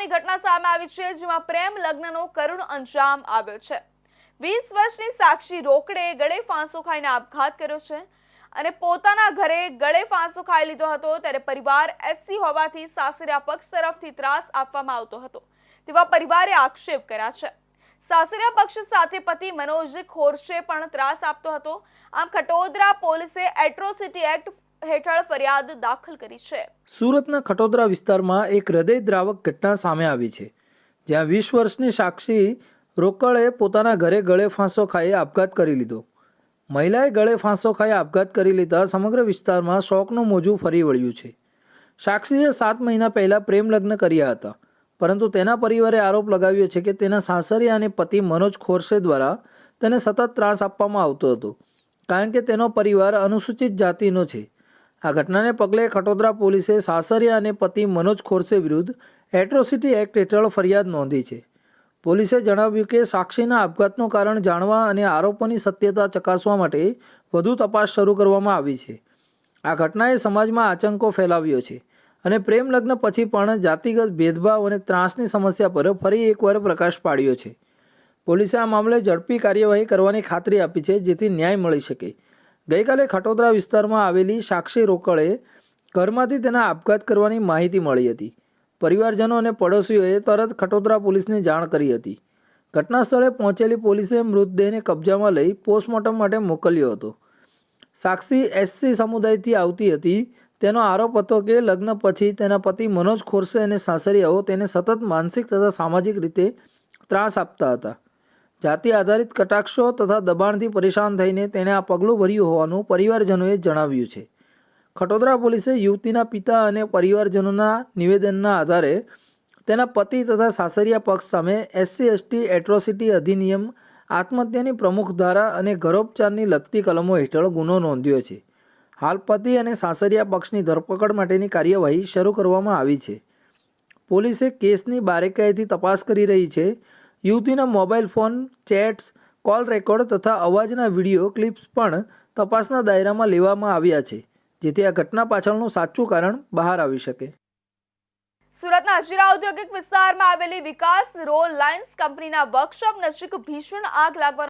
મહત્વની ઘટના સામે આવી છે, જેમાં પ્રેમ લગ્નનો કરુણ અંજામ આવ્યો છે. વીસ વર્ષની સાક્ષી રોકડે ગળે ફાંસો ખાઈને આપઘાત કર્યો છે અને પોતાના ઘરે ગળે ફાંસો ખાઈ લીધો હતો, ત્યારે પરિવાર એસસી હોવાથી સાસરિયા પક્ષ તરફથી ત્રાસ આપવામાં આવતો હતો. તેવા પરિવારે આક્ષેપ કર્યા છે. સાસરિયા પક્ષ સાથે પતિ મનોજ ખોરશે પણ ત્રાસ આપતો હતો. આમ, ખટોદરા પોલીસે એટ્રોસિટી એક્ટ હેઠળ ફરિયાદ દાખલ કરી છે. સુરતના ખટોદરા વિસ્તારમાં એક હૃદયદ્રાવક ઘટના સામે આવી છે, જ્યાં વીસ વર્ષની સાક્ષી રોકડે પોતાના ઘરે ગળે ફાંસો ખાઈ આપઘાત કરી લીધો. મહિલાએ ગળે ફાંસો ખાઈ આપઘાત કરી લીધા સમગ્ર વિસ્તારમાં શોકનું મોજું ફરી વળ્યું છે. સાક્ષીએ સાત મહિના પહેલાં પ્રેમ લગ્ન કર્યા હતા, પરંતુ તેના પરિવારે આરોપ લગાવ્યો છે કે તેના સાસરિયા અને પતિ મનોજ ખોરસે દ્વારા તેને સતત ત્રાસ આપવામાં આવતો હતો, કારણ કે તેનો પરિવાર અનુસૂચિત જાતિનો છે. આ ઘટનાને પગલે ખટોદરા પોલીસે સાસરિયા અને પતિ મનોજ ખોરસે વિરુદ્ધ એટ્રોસિટી એક્ટ હેઠળ ફરિયાદ નોંધી છે. પોલીસે જણાવ્યું કે સાક્ષીના આપઘાતનું કારણ જાણવા અને આરોપોની સત્યતા ચકાસવા માટે વધુ તપાસ શરૂ કરવામાં આવી છે. આ ઘટનાએ સમાજમાં આચંકો ફેલાવ્યો છે અને પ્રેમ લગ્ન પછી પણ જાતિગત ભેદભાવ અને ત્રાસની સમસ્યા પર ફરી એકવાર પ્રકાશ પાડ્યો છે. પોલીસે આ મામલે ઝડપી કાર્યવાહી કરવાની ખાતરી આપી છે જેથી ન્યાય મળી શકે. ગઈકાલે ખટોદરા વિસ્તારમાં આવેલી સાક્ષી રોકડે ઘરમાંથી તેના આપઘાત કરવાની માહિતી મળી હતી. પરિવારજનો અને પડોશીઓએ તરત ખટોદરા પોલીસને જાણ કરી હતી. ઘટના સ્થળે પહોંચેલી પોલીસે મૃતદેહને કબજામાં લઈ પોસ્ટમોર્ટમ માટે મોકલ્યો હતો. સાક્ષી એસસી સમુદાયથી આવતી હતી. તેનો આરોપ હતો કે લગ્ન પછી તેના પતિ મનોજ ખોરસે અને સાસરિયાઓ તેને સતત માનસિક તથા સામાજિક રીતે ત્રાસ આપતા હતા. જાતિ આધારિત કટાક્ષો તથા દબાણથી પરેશાન થઈને તેણે આ પગલું ભર્યું હોવાનું પરિવારજનોએ જણાવ્યું છે. ખટોદરા પોલીસે યુવતીના પિતા અને પરિવારજનોના નિવેદનના આધારે તેના પતિ તથા સાસરિયા પક્ષ સામે એસસી, એસટી, એટ્રોસિટી અધિનિયમ, આત્મહત્યાની પ્રમુખ ધારા અને ઘરોપચારની લગતી કલમો હેઠળ ગુનો નોંધ્યો છે. હાલ પતિ અને સાસરિયા પક્ષની ધરપકડ માટેની કાર્યવાહી શરૂ કરવામાં આવી છે. પોલીસે કેસની બારેકાઈથી તપાસ કરી રહી છે યુવતીના mobile phone, chats, call record તથા અવાજના વીડિયો ક્લિપ્સ પણ તપાસના દાયરામાં લેવામાં આવ્યા છે, જેથી આ ઘટના પાછળનું સાચું કારણ બહાર આવી શકે. સુરતના હજીરા ઔદ્યોગિક વિસ્તારમાં આવેલી વિકાસ રોલ લાઇન્સ કંપનીના વર્કશોપ નજીક ભીષણ આગ લાગવાનો